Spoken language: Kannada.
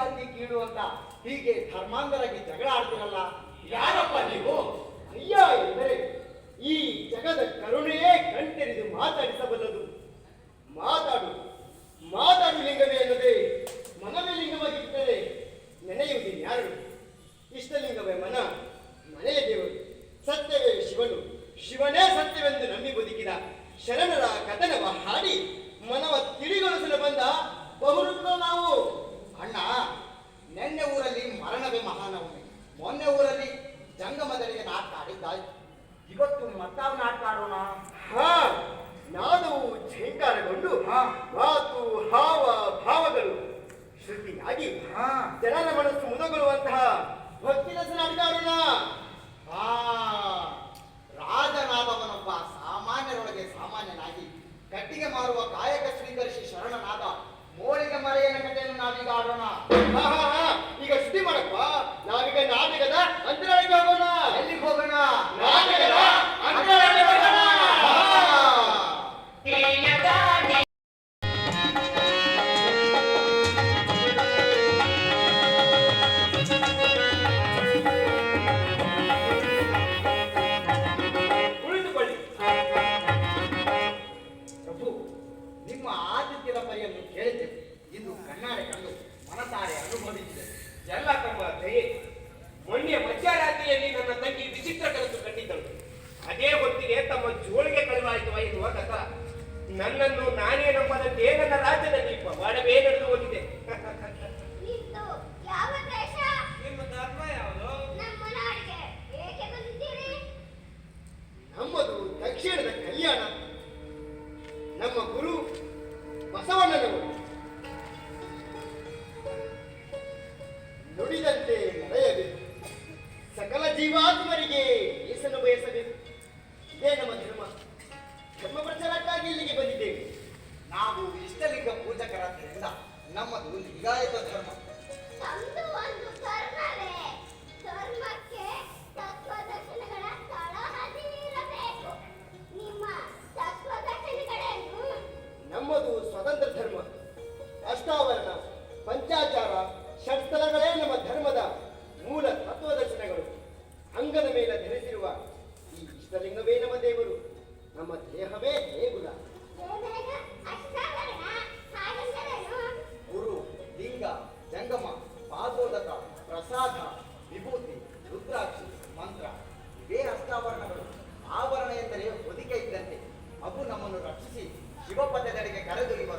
ಜಾತಿ ಕೀಳು ಅಂತ ಹೀಗೆ ಧರ್ಮಾಂಧರಾಗಿ ಜಗಳ ಆಡ್ತಿರಲ್ಲ, ಯಾರಪ್ಪ ನೀವು? ಅಯ್ಯ ಎಂದರೆ ಈ ಜಗದ ಕರುಣೆಯೇ ಕಣ್ತೆರೆದು ಮಾತಾಡಿಸಬಲ್ಲದು. ಮಾತಾಡು ಮಾತಾಡು ಲಿಂಗವೇ ಅನ್ನದೆ ಮನವೇ ಲಿಂಗವಾಗಿರ್ತದೆ. ನೆನೆಯುವುದು ಯಾರು? ಇಷ್ಟಲಿಂಗವೇ ಮನ, ಮನೆಯ ದೇವರು. ಸತ್ಯವೇ ಶಿವನು. ಶಿವನೇ ಸತ್ಯವೆಂದು ನಂಬಿ ಬದುಕಿದ ಶರಣರ ಕಥನವ ಹಾಡಿ ಮನವ ತಿಳಿಗೊಳಿಸಲು ಬಂದ ಬಹುರುಗಳು ನಾವು. ಅಣ್ಣ ನೆನ್ನೆ ಊರಲ್ಲಿ ಮರಣವೇ ಮಹಾನವಮಿ. ಮೊನ್ನೆ ಊರಲ್ಲಿ ಜಂಗಮದರಿಗೆ ನಾಟಕ ಆಡಿದ್ದಾಯ್ತು ಇವತ್ತು ಮತ್ತಾವ ನಾಟಕ ಆಡೋಣ? ಹಾ ನಾದು ಝೇಂಕಾರಗೊಂಡು ಮಾತು ಹಾವ ಭಾವಗಳು ಶ್ರುತಿಯಾಗಿ ಜನರ ಮನಸ್ಸು ಮುದಗೊಳ್ಳುವಂತಹ ಭಕ್ತಿ ರಸ ನಾಟಕ ಆಡೋಣ. ಆ ನನ್ನನ್ನು ನಾನೇ ನಂಬದಂತೆ ನನ್ನ ರಾಜ್ಯದಲ್ಲಿ ಪವಾಡವೇ ನಡೆದು ಹೋಗಿದೆ. ನಿಂತು ಯಾವ ದೇಶ? ನಿಮ್ಮ ಧರ್ಮ ಯಾವುದು? ನಮ್ಮದು ದಕ್ಷಿಣದ ಕಲ್ಯಾಣ. ನಮ್ಮ ಗುರು ಬಸವಣ್ಣನವರು. ನುಡಿದಂತೆ ನಡೆಯಬೇಕು ಸಕಲ ಜೀವಾತ್ಮರಿಗೆ ಈಸನ್ನು ಬಯಸಬೇಕು ಇದೇ ನಮ್ಮ ಧರ್ಮ. ಧರ್ಮ ನಾವು ಇಷ್ಟಲಿಂಗ ಪೂಜಕರಾದ್ದರಿಂದ ನಮ್ಮದು ಲಿಂಗಾಯತ ಧರ್ಮ. ನಮ್ದು ಒಂದು ಧರ್ಮವೇ ಧರ್ಮಕ್ಕೆ ತತ್ವದರ್ಶನಗಳ ತಳಹದಿ ಇರಬೇಕು. ನಿಮ್ಮ ತತ್ವದರ್ಶನಗಳೇನು ನಮ್ಮದು ಸ್ವತಂತ್ರ ಧರ್ಮ. ಅಷ್ಟಾವರಣ ಪಂಚಾಚಾರ ಷಟ್ಸ್ಥಲಗಳೇ ನಮ್ಮ ಧರ್ಮದ ಮೂಲ ತತ್ವದರ್ಶನಗಳು ಅಂಗದ ಮೇಲೆ ಧರಿಸಿರುವ ಈ ಇಷ್ಟಲಿಂಗವೇ ನಮ್ಮ ದೇವರು. ನಮ್ಮ ದೇಹವೇ ರತ್ನಾಭರಣಗಳು ಆಭರಣ ಎಂದರೆ ಹೊದಿಕೆ ಇದ್ದಂತೆ. ಅವು ನಮ್ಮನ್ನು ರಕ್ಷಿಸಿ ಶಿವಪದದೆಡೆಗೆ ಕರೆದೊಯ್ಯುವ